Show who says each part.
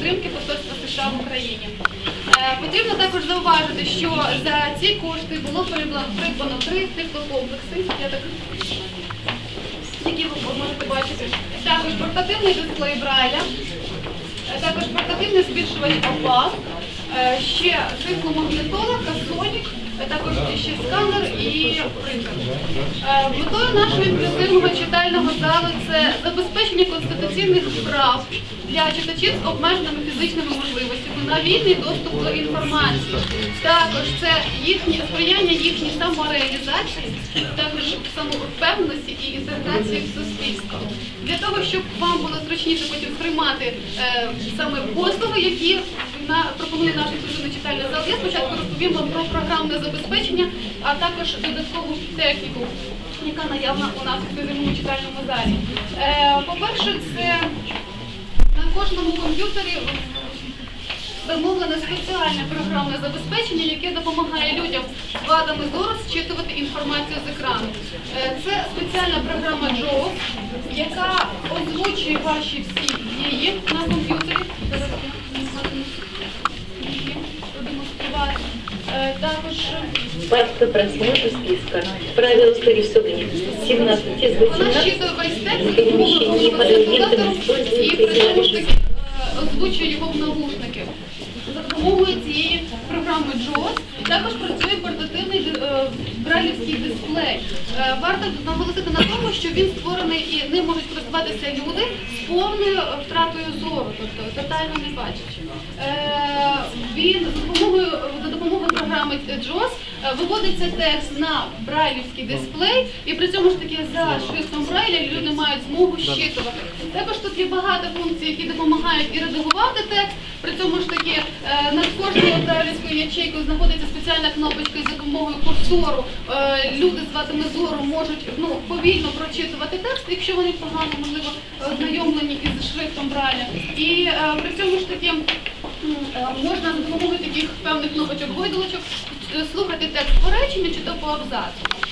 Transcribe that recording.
Speaker 1: підтримки посольства США в Україні. Е, Потрібно також зауважити, що за ці кошти було придбано три так які ви можете бачити. Також портативний дисплей Брайля, е, також портативний збільшувач опал, е, ще тифломагнитола, касонік, також ще сканер і принтер. Метою нашого інклюзивного читального залу це забезпечення конституційних прав для читачів з обмеженими фізичними можливостями на вільний доступ до інформації. Також це їхнє сприяння їхній самореалізації, також самовпевненості і інтеграції в суспільство. Для того, щоб вам було зручніше потім сприймати е, саме послуги, які на, пропонує наш інклюзивний читальний зал, я спочатку розповім вам про програмне забезпечення, а також додаткову техніку, яка наявна у нас в інклюзивному читальному залі. Е, по-перше, це на кожному комп'ютері встановлене спеціальне програмне забезпечення, яке допомагає людям з вадами зору зчитувати інформацію з екрану. Е, Це спеціальна програма JAWS, яка озвучує ваші всі дії на комп'ютері. Е,
Speaker 2: Паста просмотра списка. Правила зарисования. 17 из
Speaker 1: Вона
Speaker 2: 18.
Speaker 1: щитує весь текст за і при цьому ж таки е, озвучує його в навушники. За допомогою цієї програми JAWS також працює портативний е, брайлівський дисплей. Е, Варто наголосити на тому, що він створений і ним можуть користуватися люди з повною е, втратою зору, тобто тотально не бачачи. Е, Він за допомогою за допомогою програми JAWS е, виводиться текст на брайлівський дисплей, і при цьому ж таки за шрифтом Брайля люди мають змогу щитувати. Також тут є багато функцій, які допомагають і редагувати текст. При цьому ж таки е, над кожною брайлівською ячейкою знаходиться спеціальна кнопочка за допомогою курсору. е, Люди з вадами зору можуть ну, повільно прочитувати текст, якщо вони погано, можливо, ознайомлені із шрифтом Брайля. І при цьому ж таки можна за допомогою таких певних кнопочок гойдолочок е, слухати текст по реченню чи то по абзацу.